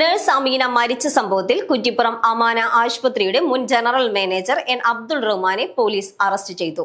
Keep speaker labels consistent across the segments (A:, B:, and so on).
A: Nurse Ameena മരിച്ച സംഭവത്തിൽ കുറ്റിപ്പുറം അമാന ആശുപത്രിയുടെ മുൻ ജനറൽ മാനേജർ എൻ അബ്ദുൾ റഹ്മാനെ പോലീസ് അറസ്റ്റ് ചെയ്തു.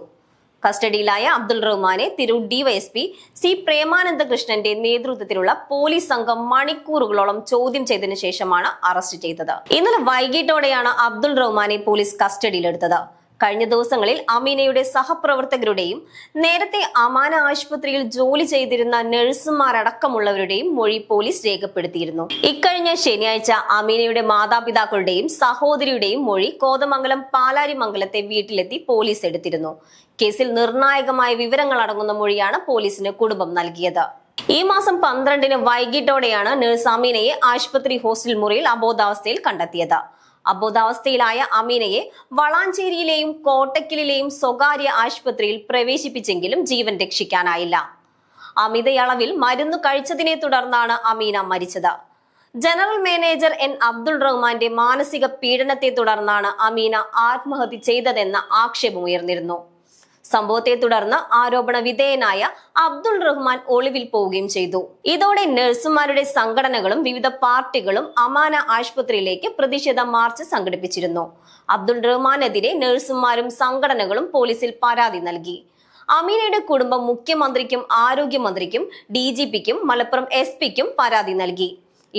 A: കസ്റ്റഡിയിലായ അബ്ദുൾ റഹ്മാനെ തിരൂർ ഡിവൈഎസ്പി സി പ്രേമാനന്ദ കൃഷ്ണന്റെ നേതൃത്വത്തിലുള്ള പോലീസ് സംഘം മണിക്കൂറുകളോളം ചോദ്യം ചെയ്തതിനു ശേഷമാണ് അറസ്റ്റ് ചെയ്തത്. ഇന്നലെ വൈകിട്ടോടെയാണ് അബ്ദുൾ റഹ്മാനെ പോലീസ് കസ്റ്റഡിയിലെടുത്തത്. കഴിഞ്ഞ ദിവസങ്ങളിൽ അമീനയുടെ സഹപ്രവർത്തകരുടെയും നേരത്തെ അമാന ആശുപത്രിയിൽ ജോലി ചെയ്തിരുന്ന നഴ്സുമാരടക്കമുള്ളവരുടെയും മൊഴി പോലീസ് രേഖപ്പെടുത്തിയിരുന്നു. ഇക്കഴിഞ്ഞ ശനിയാഴ്ച അമീനയുടെ മാതാപിതാക്കളുടെയും സഹോദരിയുടെയും മൊഴി കോതമംഗലം പാലാരിമംഗലത്തെ വീട്ടിലെത്തി പോലീസ് എടുത്തിരുന്നു. കേസിൽ നിർണായകമായ വിവരങ്ങൾ അടങ്ങുന്ന മൊഴിയാണ് പോലീസിന് കുടുംബം നൽകിയത്. ഈ മാസം പന്ത്രണ്ടിന് വൈകിട്ടോടെയാണ് നഴ്സ് അമീനയെ ആശുപത്രി ഹോസ്റ്റൽ മുറിയിൽ അബോധാവസ്ഥയിൽ കണ്ടെത്തിയത്. അബോധാവസ്ഥയിലായ അമീനയെ വളാഞ്ചേരിയിലെയും കോട്ടക്കലിലെയും സ്വകാര്യ ആശുപത്രിയിൽ പ്രവേശിപ്പിച്ചെങ്കിലും ജീവൻ രക്ഷിക്കാനായില്ല. അമിതയളവിൽ മരുന്ന് കഴിച്ചതിനെ തുടർന്നാണ് അമീന മരിച്ചത്. ജനറൽ മാനേജർ എൻ അബ്ദുൾ റഹ്മാന്റെ മാനസിക പീഡനത്തെ തുടർന്നാണ് അമീന ആത്മഹത്യ ചെയ്തതെന്ന ആക്ഷേപമുയർന്നിരുന്നു സംഭവത്തെ തുടർന്ന് ആരോപണ വിധേയനായ അബ്ദുൾ റഹ്മാൻ ഒളിവിൽ പോവുകയും ചെയ്തു. ഇതോടെ നഴ്സുമാരുടെ സംഘടനകളും വിവിധ പാർട്ടികളും അമാന ആശുപത്രിയിലേക്ക് പ്രതിഷേധ മാർച്ച് സംഘടിപ്പിച്ചിരുന്നു. അബ്ദുൾ റഹ്മാനെതിരെ നഴ്സുമാരും സംഘടനകളും പോലീസിൽ പരാതി നൽകി. അമീനയുടെ കുടുംബം മുഖ്യമന്ത്രിക്കും ആരോഗ്യമന്ത്രിക്കും ഡി ജി പിക്കും മലപ്പുറം എസ് പിക്കും പരാതി നൽകി.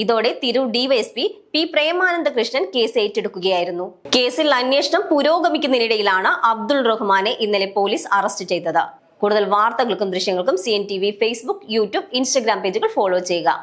A: ഇതോടെ Tirur DYSP P Premananda Krishnan case ഏറ്റെടുക്കുകയായിരുന്നു. കേസിൽ അന്വേഷണം പുരോഗമിക്കുന്നതിനിടയിലാണ് അബ്ദുൾ റഹ്മാനെ ഇന്നലെ പോലീസ് അറസ്റ്റ് ചെയ്തത്. കൂടുതൽ വാർത്തകൾക്കും ദൃശ്യങ്ങൾക്കും സി ഫേസ്ബുക്ക് യൂട്യൂബ് ഇൻസ്റ്റഗ്രാം പേജുകൾ ഫോളോ ചെയ്യുക.